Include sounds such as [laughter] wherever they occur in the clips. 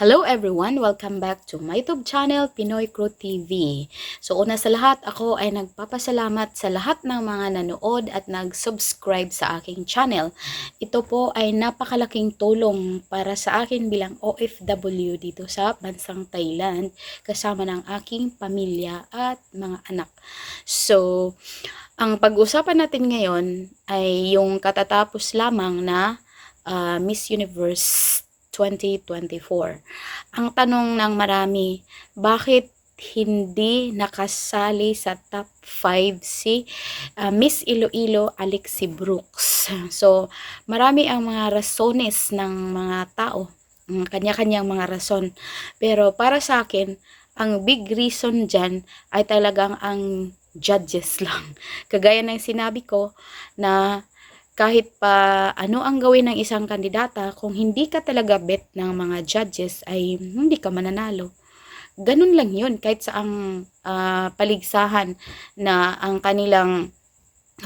Hello everyone! Welcome back to my YouTube channel, Pinoy Crew TV. So una sa lahat, ako ay nagpapasalamat sa lahat ng mga nanood at nag-subscribe sa aking channel. Ito po ay napakalaking tulong para sa akin bilang OFW dito sa bansang Thailand kasama ng aking pamilya at mga anak. So, ang pag-usapan natin ngayon ay yung katatapos lamang na ah, Miss Universe 2024. Ang tanong ng marami, bakit hindi nakasali sa top 5 si ah, Miss Iloilo Alexi Brooks? So, marami ang mga rasones ng mga tao, ang kanya-kanyang mga rason. Pero para sa akin, ang big reason dyan ay talagang ang judges [laughs] lang. Kagaya ng sinabi ko na kahit pa ano ang gawin ng isang kandidata, kung hindi ka talaga bet ng mga judges ay hindi ka mananalo. Ganun lang yun, kahit sa ang ah, paligsahan na ang kanilang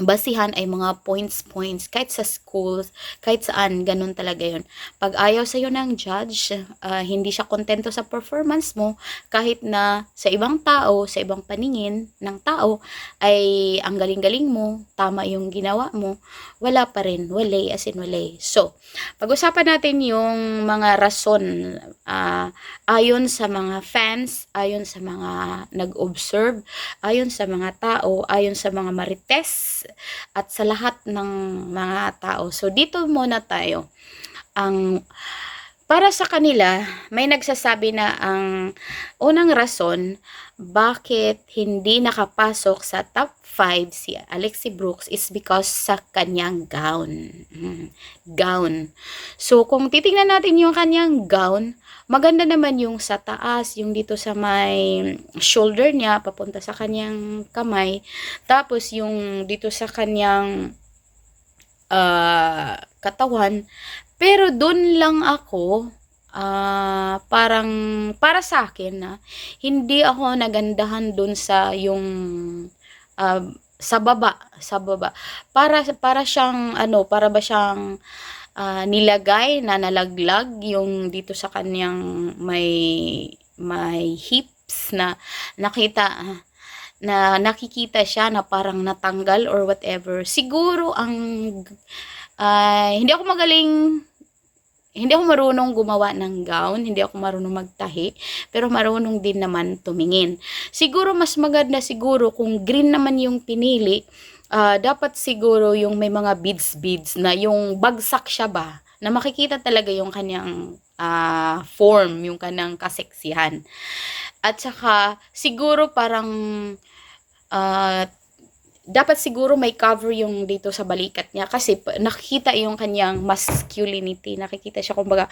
basihan ay mga points points kahit sa schools kahit saan ganun talaga yun. Pag ayaw sa'yo ng judge ah, hindi siya kontento sa performance mo kahit na sa ibang tao sa ibang paningin ng tao ay ang galing-galing mo tama yung ginawa mo wala pa rin. Wala as in wala so pag-usapan natin yung mga rason ah, ayon sa mga fans ayon sa mga nag-observe ayon sa mga tao ayon sa mga marites at sa lahat ng mga tao. So, dito muna tayo. Ang para sa kanila, may nagsasabi na ang unang rason bakit hindi nakapasok sa top 5 si Alexi Brooks is because sa kanyang gown. Mm, gown. So, kung titingnan natin yung kanyang gown, maganda naman yung sa taas, yung dito sa may shoulder niya, papunta sa kanyang kamay. Tapos, yung dito sa kanyang ah, katawan. Pero, doon lang ako, ah, parang, para sa akin, na, hindi ako nagandahan doon sa yung, ah, sa baba, sa baba. Para, para siyang, ano, para ba siyang, ah, nilagay na nalaglag yung dito sa kanyang may may hips na nakita na nakikita siya na parang natanggal or whatever. Siguro ang ah, hindi ako magaling hindi ako marunong gumawa ng gown, hindi ako marunong magtahi, pero marunong din naman tumingin. Siguro mas maganda siguro kung green naman yung pinili, ah, dapat siguro yung may mga beads-beads na yung bagsak siya ba, na makikita talaga yung kanyang ah, form, yung kanyang kaseksihan. At saka, siguro parang, ah, dapat siguro may cover yung dito sa balikat niya kasi nakikita yung kanyang masculinity. Nakikita siya, kumbaga,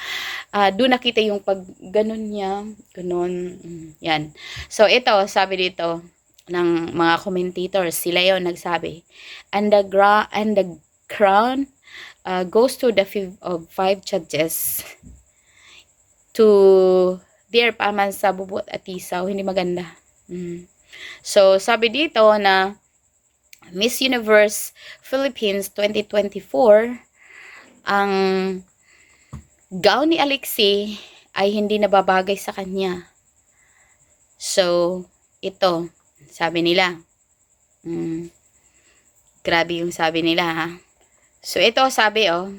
ah, doon nakita yung pag ganon niya, ganon, mm, yan. So, ito, sabi dito, ng mga commentators, sila yon nagsabi, and the, gra- and the crown uh, goes to the fiv- of five judges to dear paman sa bubot at isaw, hindi maganda. Mm. So, sabi dito na Miss Universe Philippines 2024, ang gown ni Alexi ay hindi nababagay sa kanya. So, ito, sabi nila. Mm, grabe yung sabi nila ha. So, ito sabi oh,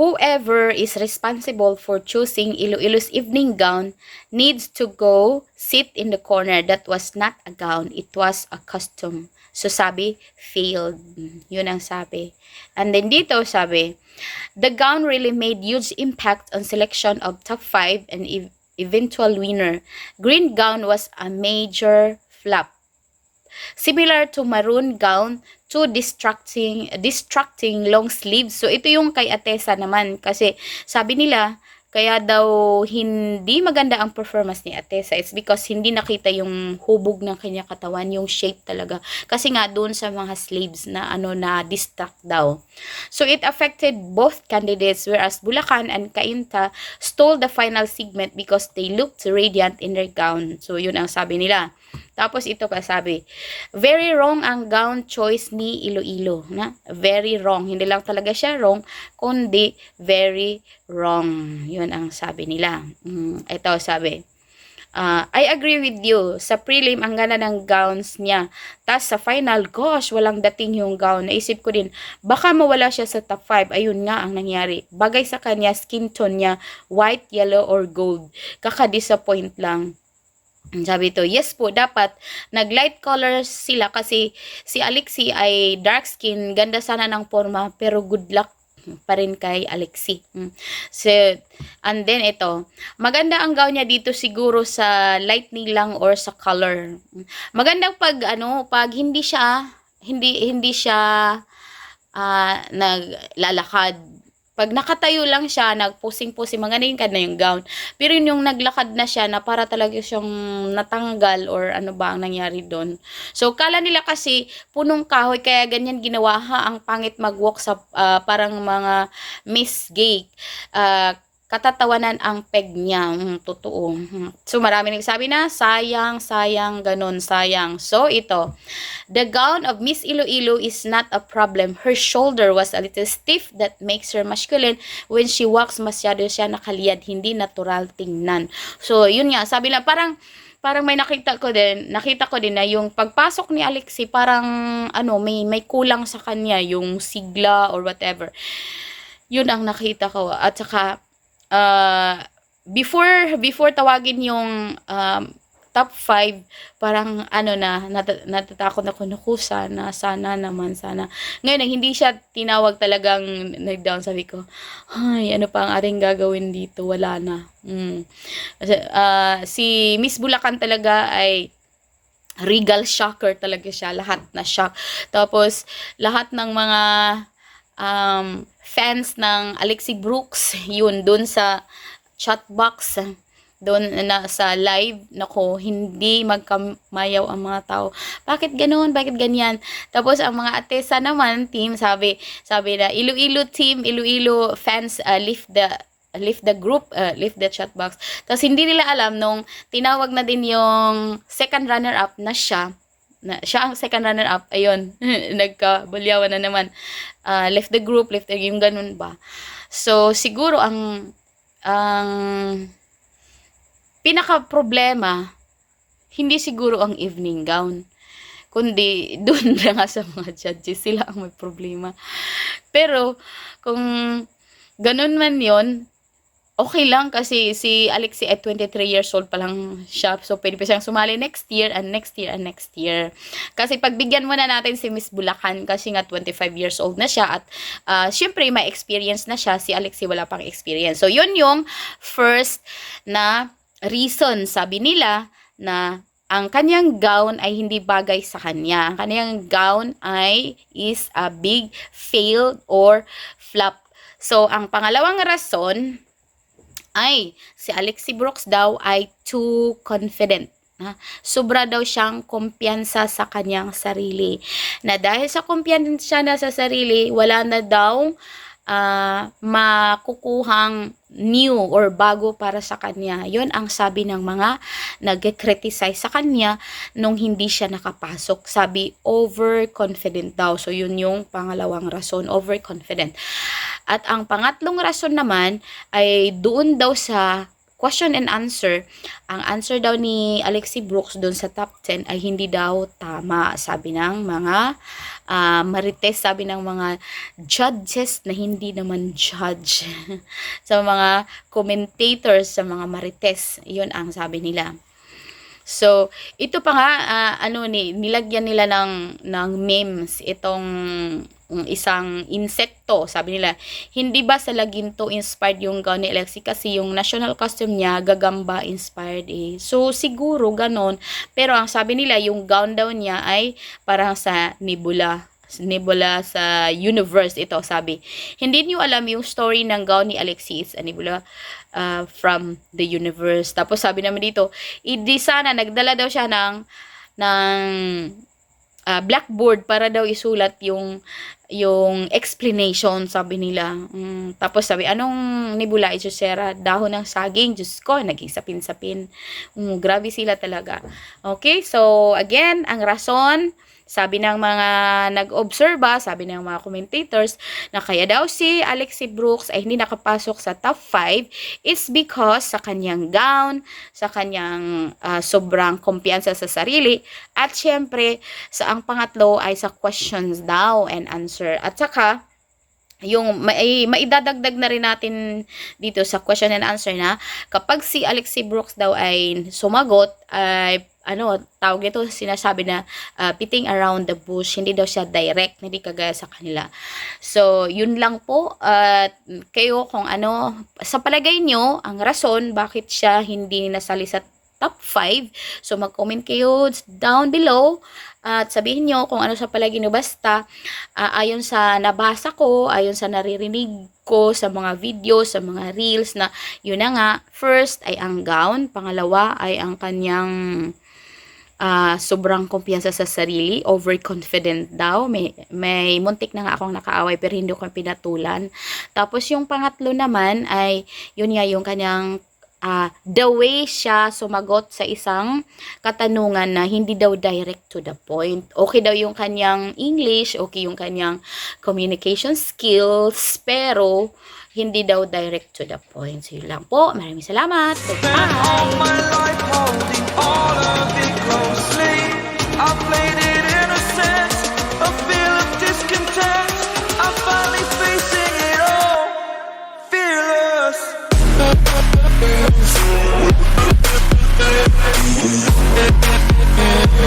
Whoever is responsible for choosing Iloilo's evening gown needs to go sit in the corner. That was not a gown, it was a costume. So sabi, failed. Yun ang sabi. And then dito sabi, the gown really made huge impact on selection of top 5 and ev- eventual winner. Green gown was a major flop. Similar to maroon gown, too distracting, distracting long sleeves. So, ito yung kay Atesa naman. Kasi, sabi nila, kaya daw hindi maganda ang performance ni Atesa. It's because hindi nakita yung hubog ng kanya katawan, yung shape talaga. Kasi nga, doon sa mga sleeves na ano na distract daw. So, it affected both candidates whereas Bulacan and Cainta stole the final segment because they looked radiant in their gown. So, yun ang sabi nila. Tapos ito pa sabi, very wrong ang gown choice ni Iloilo. Na? Very wrong. Hindi lang talaga siya wrong, kundi very wrong. Yun ang sabi nila. Mm, ito sabi, Ah, I agree with you. Sa prelim, ang ganda ng gowns niya. Tapos sa final, gosh, walang dating yung gown. Naisip ko din, baka mawala siya sa top 5. Ayun nga ang nangyari. Bagay sa kanya, skin tone niya, white, yellow, or gold. Kaka-disappoint lang. Sabi to, yes po, dapat nag-light colors sila kasi si Alexi ay dark skin, ganda sana ng forma, pero good luck pa rin kay Alexi. Mm. So, and then ito, maganda ang gown niya dito siguro sa lightning lang or sa color. Mm. Magandang pag ano, pag hindi siya hindi hindi siya ah, naglalakad. Pag nakatayo lang siya, nagpusing-pusing, mga ka na yung gown. Pero yun yung naglakad na siya na para talaga siyang natanggal or ano ba ang nangyari doon. So, kala nila kasi punong kahoy, kaya ganyan ginawa ha, ang pangit mag-walk sa ah, parang mga Miss Gay. Ah, katatawanan ang peg niya. Mm, totoo. Mm. So, marami nagsabi na, sayang, sayang, ganun, sayang. So, ito. The gown of Miss Iloilo is not a problem. Her shoulder was a little stiff that makes her masculine. When she walks, masyado siya nakaliyad. Hindi natural tingnan. So, yun nga. Sabi lang, parang, parang may nakita ko din, nakita ko din na yung pagpasok ni Alexi, parang, ano, may, may kulang sa kanya, yung sigla or whatever. Yun ang nakita ko. At saka, uh, before before tawagin yung um, top 5 parang ano na nat- natatakot ako naku sana sana naman sana. Ngayon hindi siya tinawag talagang nag-down. Sabi ko ay ano pa ang ating gagawin dito? Wala na. Mm. Ah, si Miss Bulacan talaga ay regal shocker talaga siya. Lahat na shock. Tapos lahat ng mga um, fans ng Alexi Brooks, [laughs] yun, dun sa chat box, doon na sa live, nako, hindi magkamayaw ang mga tao. Bakit ganoon? Bakit ganyan? Tapos ang mga atesa naman, team, sabi, sabi na, Iloilo team, Iloilo fans, uh, lift the lift the group, uh, lift the chat box. Tapos hindi nila alam nung tinawag na din yung second runner-up na siya, na siya ang second runner up ayun [laughs] nagkabulyawan na naman. Uh, left the group left the game ganun ba? So siguro ang ang pinaka problema hindi siguro ang evening gown. Kundi [laughs] doon na nga sa mga judges sila ang may problema. Pero kung ganun man yon okay lang kasi si Alexi at 23 years old pa lang siya. So, pwede pa siyang sumali next year and next year and next year. Kasi pagbigyan muna natin si Miss Bulacan kasi nga 25 years old na siya at uh, syempre may experience na siya. Si Alexi wala pang experience. So, yun yung first na reason sabi nila na ang kanyang gown ay hindi bagay sa kanya. Ang kanyang gown ay is a big fail or flop. So, ang pangalawang rason ay si Alexi Brooks daw ay too confident. Ha? Sobra daw siyang kumpiyansa sa kanyang sarili. Na dahil sa kumpiyansa na sa sarili, wala na daw uh, makukuhang new or bago para sa kanya. Yon ang sabi ng mga nag-criticize sa kanya nung hindi siya nakapasok. Sabi, overconfident daw. So, yun yung pangalawang rason, overconfident. At ang pangatlong rason naman ay doon daw sa question and answer, ang answer daw ni Alexi Brooks doon sa top 10 ay hindi daw tama, sabi ng mga uh, marites, sabi ng mga judges na hindi naman judge. [laughs] sa mga commentators, sa mga marites, yun ang sabi nila. So, ito pa nga, uh, ano ni, nilagyan nila ng, ng memes itong isang insekto. Sabi nila, hindi ba sa Laginto inspired yung gown ni Alexi? Kasi yung national costume niya, gagamba inspired eh. So, siguro ganon. Pero ang sabi nila, yung gown daw niya ay parang sa nebula nebula sa universe ito sabi hindi niyo alam yung story ng gown ni Alexis a nebula uh, from the universe tapos sabi naman dito hindi sana nagdala daw siya ng ng ah, blackboard para daw isulat yung yung explanation sabi nila. Mm, tapos sabi, anong nibula Josera? Dahon ng saging. Diyos ko, naging sapin-sapin. Mm, grabe sila talaga. Okay, so again, ang rason, sabi ng mga nag-obserba, sabi ng mga commentators, na kaya daw si Alexi Brooks ay hindi nakapasok sa top 5 is because sa kanyang gown, sa kanyang ah, sobrang kumpiyansa sa sarili, at syempre, sa ang pangatlo ay sa questions daw and answer. At saka, yung may, maidadagdag na rin natin dito sa question and answer na kapag si Alexi Brooks daw ay sumagot ay ano tawag ito sinasabi na uh, pitting around the bush hindi daw siya direct hindi kagaya sa kanila so yun lang po at kayo kung ano sa palagay nyo ang rason bakit siya hindi nasali sa top 5 so mag-comment kayo down below at sabihin nyo kung ano sa palagi nyo basta ah, ayon sa nabasa ko, ayon sa naririnig ko sa mga video, sa mga reels na yun na nga, first ay ang gown, pangalawa ay ang kanyang ah, sobrang kumpiyansa sa sarili, overconfident daw. May, may muntik na nga akong nakaaway pero hindi ko pinatulan. Tapos yung pangatlo naman ay yun nga yung kanyang ah, the way siya sumagot sa isang katanungan na hindi daw direct to the point. Okay daw yung kanyang English, okay yung kanyang communication skills, pero hindi daw direct to the point. So yun lang po. Maraming salamat. Spent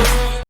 Bye.